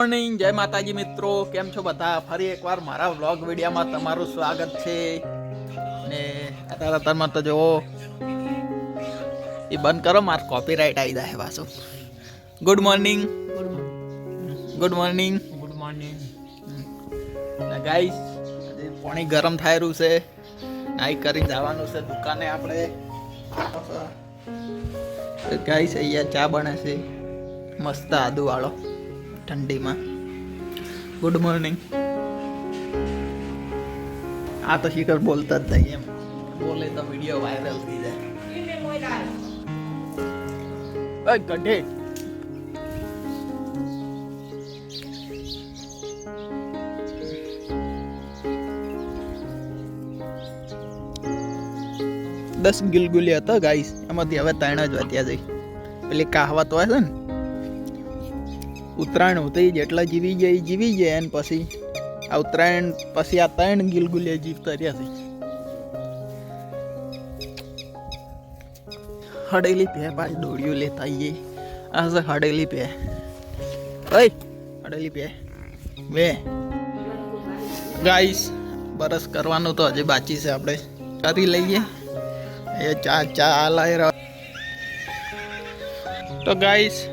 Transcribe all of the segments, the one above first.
Morning જય માતાજી મિત્રો. કેમ છો બધા? ફરી એકવાર મારા વ્લોગ વિડિયામાં તમારું સ્વાગત છે. ને અત્યારે અત્યારમાં તો જુઓ એ બંધ કરો માર કોપીરાઇટ આવી જાય પાછું. Good morning good morning good morning guys પાણી ગરમ થાય રહ્યું છે. નાઈ કરી જવાનું છે દુકાને આપણે. ગાઈસ અહીંયા ચા બને છે. મસ્ત આદુ વાળો ઠંડીમાં. ગુડ મોર્નિંગ આ તો શિખર બોલતા જ નહીં એમ. બોલે તો વીડિયો વાયરલ થઈ જાય. ઓય ગઢે. દસ ગિલગુલી હતો ગાઈસ એમાંથી હવે ત્રણ જ વધ્યા જઈ પેલી કહાવત હોય છે ને ઉત્તરાયણ હોતી જેટલા જીવી જાય જીવી જાય અને પછી આ ઉત્તરાયણ, પછી આ ત્રણ ગિલગુલિયા જીવતા રહ્યા છે. હડેલી પે પાછી દોડ્યું લેતા આવીએ આ છે હડેલી પે. ઓય, હડેલી પે. બે. ગાઈસ, બરસ કરવાનું તો હજી બાકી છે આપણે. કરી લઈએ. એ ચા ચા લાઈ રહ્યો. તો ગાઈસ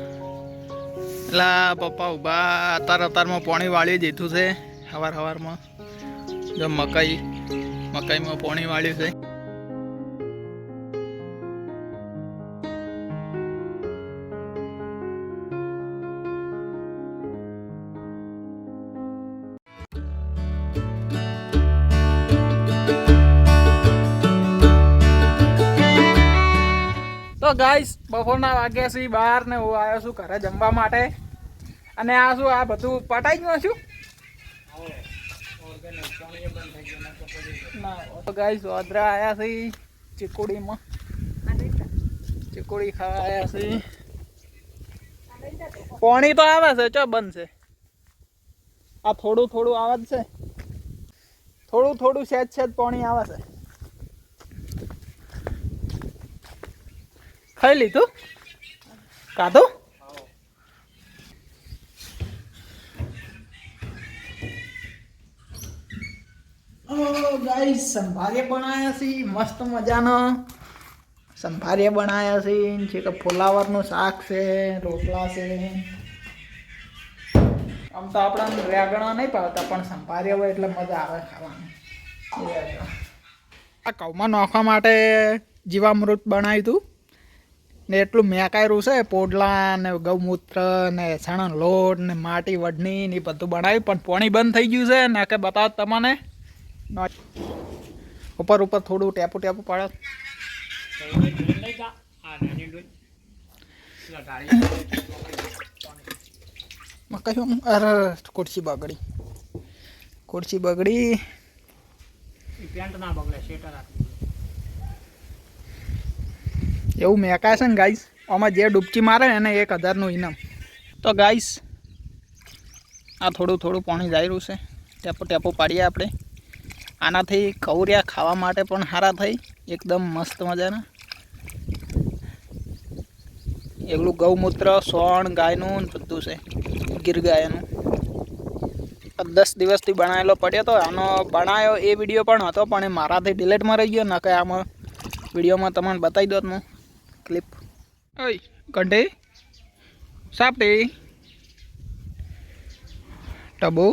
એટલા પપ્પા ઊભા અતાર અતારમાં પાણી વાળી દીધું છે સવાર સવારમાં જો મકાઈ, મકાઈમાં પાણી વાળ્યું છે. તો ગાઈસ બપોરના વાગ્યા છે, બહાર ને હું આવ્યો છું ઘરે જમવા માટે. અને આ શું, આ બધું પટાઈ ગયું છું ના ગાઈસ ઓદરા આવ્યા છે, ચીકુડીમાં. ચીકુડી ખાવા આવ્યા છે. પાણી તો આવે છે, ચો છે. આ થોડું થોડું આવે જ છે. થોડું થોડું સહેજ સહેજ પાણી આવે છે. ખાઈ લીધું? કાધું ગાઈસ સંભારે બનાવ્યા છે મસ્ત મજાનો. સંભારે બનાવ્યા છે છે કે ફુલાવરનું શાક છે રોટલા છે. આમ તો આપણા રેગણા નહીં પાડતા પણ સંભારે હોય એટલે મજા આવે ખાવાની. આ કૌમાં નાખવા માટે જીવામૃત બનાવ્યું હતું. ને એટલું મેકાયરું છે, પોડલા ને ગૌમૂત્ર ને સણન લોટ ને માટી વડની ને બધું બનાવ્યું, પણ પાણી બંધ થઈ ગયું છે ને કે બતાવ તમને. ઉપર ઉપર થોડું ટેપુ ટેપું પડે. કહ્યું? અરે ખુરશી બગડી. ખુરશી બગડી. પેન્ટ ના બગડે શેટર રાખી એવું મેકાય છે ને ગાઈસ? આમાં જે ડૂબકી મારે એને એક હજારનું ઇનામ. તો ગાઈસ, આ થોડું થોડું પાણી જાય રહ્યું છે. ટેપો ટેપો પાડીએ આપણે. આનાથી કવરિયા ખાવા માટે પણ સારા થઈ. એકદમ મસ્ત મજાના. એકલું ગૌમૂત્ર, સોણ, ગાયનું બધું છે. ગીર ગાયનું દસ દિવસથી બનાવેલો પડ્યો હતો આનો બનાવ્યો એ વીડિયો પણ હતો, પણ એ મારાથી ડિલેટમાં રહી ગયો ન કે આમાં વિડીયોમાં તમને બતાવી દો હું. ક્લિપ ઓય કંઠે સાપટી ટબુ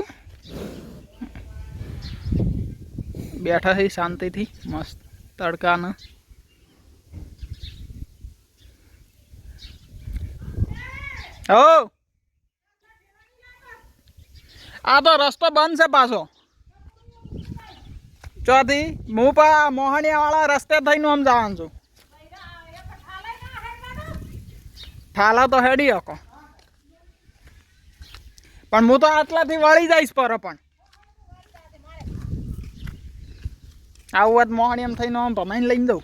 બેઠા છે શાંતિથી મસ્ત તડકાના હો આ તો રસ્તો બંધ છે પાછો ચોથી હું પા મોહણિયા વાળા રસ્તે થઈને આમ જવાનું છું ઠાલા તો હેડી હકો. પણ હું તો આટલાથી વળી જઈશ પર પણ. આવું વાત મોહણી એમ થઈને આમ ભમાઈને લઈને દઉં.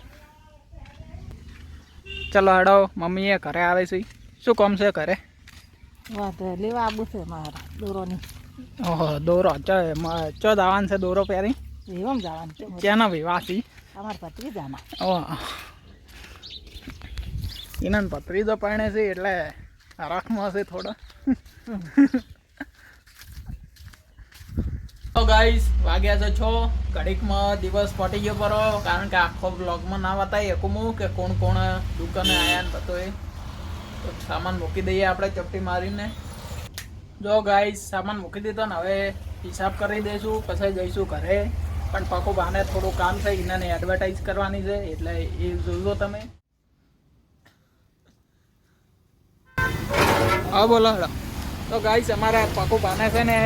ચલો હેડો મમ્મીએ ઘરે આવે છે. શું કામ છે ઘરે? વાંધો લેવા આવું છે મારા દોરોની. ઓહો દોરો ચો ચો દાવાન છે દોરો પહેરી? એવમ જવાનું છે. ક્યાંના વિવાસી અમાર ભત્રીજાના. ઓહ. એના પતરી તો પાણે છે એટલે રાખમાં હશે થોડા. તો ગાઈસ વાગ્યા છે છો. ઘડીકમાં દિવસ પટી ગયો પરો. કારણ કે આખો બ્લોગમાં ના બતાવી હું કે કોણ કોણ દુકાને આયા ને બધો એ. સામાન મૂકી દઈએ આપણે ચપટી મારીને. જો ગાઈસ સામાન મૂકી દીધો ને હવે હિસાબ કરી દઈશું, પછી જઈશું ઘરે. પણ પાકું બહાને થોડું કામ છે એને એડવર્ટાઇઝ કરવાની છે, એટલે એ જોજો તમે. હા બોલો. હેડો તો ગાઈસ અમારા પાકો પાને છે ને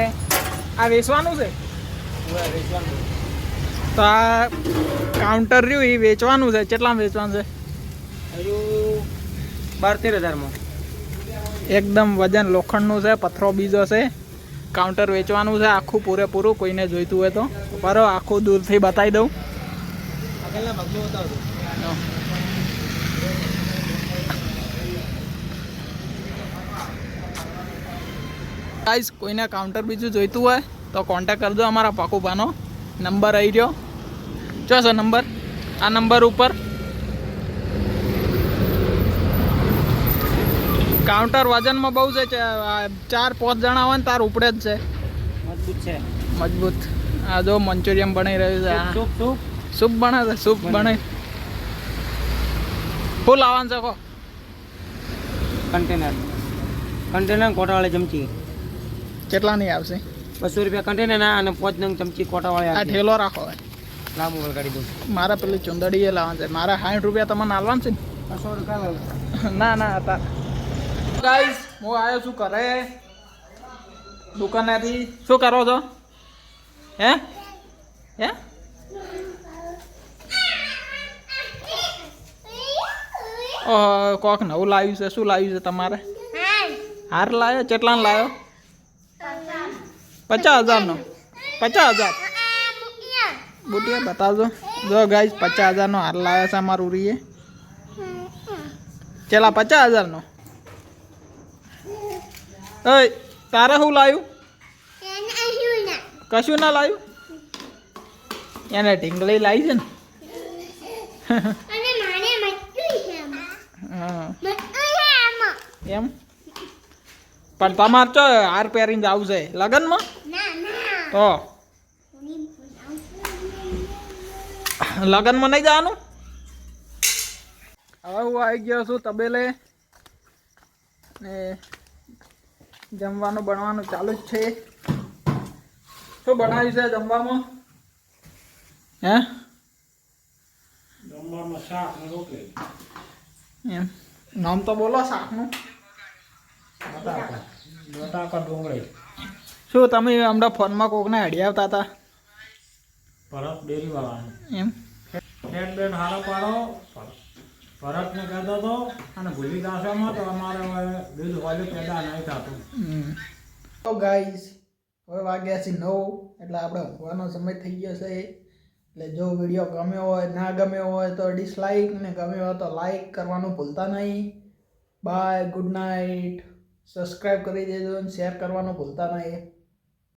આ વેચવાનું છે? તો આ કાઉન્ટર રહ્યું એ વેચવાનું છે. કેટલામાં વેચવાનું છે? હજુ બાર તેર હજારમાં. એકદમ વજન લોખંડનું છે પથ્થરો બીજો છે. કાઉન્ટર વેચવાનું છે આખું પૂરેપૂરું કોઈને જોઈતું હોય તો. બરો આખું દૂરથી બતાવી દઉં. ગાઈસ કોઈને કાઉન્ટર બીજું જોઈતું હોય તો કોન્ટેક કરજો અમારા પાકુબાનો નંબર આવી રહ્યો. જો સર નંબર આ નંબર ઉપર કાઉન્ટર વજનમાં બહુ છે. ચાર પાંચ જણા હોય ને તાર ઉપડે જ છે. મજબૂત છે. મજબૂત. આ જો મંચુરિયમ બની રહ્યું છે. સૂપ સૂપ બને છે સૂપ બને. ફૂલ આવવાનું છે કો કન્ટેનર કન્ટેનર કોટાવાળી ચમચી. કેટલાની આવશે? બસો રૂપિયા કન્ટેનર ના અને પોચ નંગ ચમચી કોટાવાળી આ ઠેલો રાખો હવે. લાંબુ વળગાડી દઉં. મારે પેલી ચુંદડીએ લાવવાનું છે. મારે સાઠ રૂપિયા તમને આલવાનું છે ને? બસો રૂપિયા ના ના હતા. ગાઈસ હું આવ્યો છું ઘરે. દુકાનેથી. શું કરો છો? હે? હે? ઓહ, કોક નવું લાવ્યું છે. શું લાવ્યું છે તમારે? હાર. લાવ્યો ચેટલાને લાવ્યો પચાસ હજારનો. પચાસ હજાર. બુટિયા બતાવજો. જો ગાઈસ પચાસ હજારનો હાર લાવે છે અમારું રીએ ચેલા પચાસ હજારનો? ઓય તારે શું લાવ્યું? કશું ના લાવ્યું? એને ઢીંગલી લાવી છે ને. એમ? પણ તમારે ચો હાર પહેરીને છે. લગ્નમાં? તો. લગ્નમાં નહીં જવાનું? હવે હું આવી ગયો છું તબેલે. ને જમવાનું બનવાનું ચાલુ જ છે. શું બનાવ્યું છે જમવામાં? હે? જમવામાં શાક ને રોટલી. એમ. નામ તો બોલો શાકનું. બટાકા. બટાકા ડુંગળી. શું તમે હમણાં ફોનમાં કોકને હડી આવતા હતા? ભરત ડેરી વાળાનું એમ? ફેટ બેટ હારો પાડો. ભરતને કહેતો હતો અને ભૂલી દાસામાં તો અમારે દૂધ વાલ્યું પેદા નહીં થતું. તો ગાઈસ હવે વાગ્યા છે નવ એટલે આપણે ઊંઘવાનો સમય થઈ ગયો છે. એટલે જો વીડિયો ગમ્યો હોય ના ગમ્યો હોય તો ડિસલાઇક ને ગમ્યો હોય તો લાઈક કરવાનું ભૂલતા નહીં. બાય ગુડ નાઇટ સબસ્ક્રાઈબ કરી દેજો અને શેર કરવાનું ભૂલતા નહીં.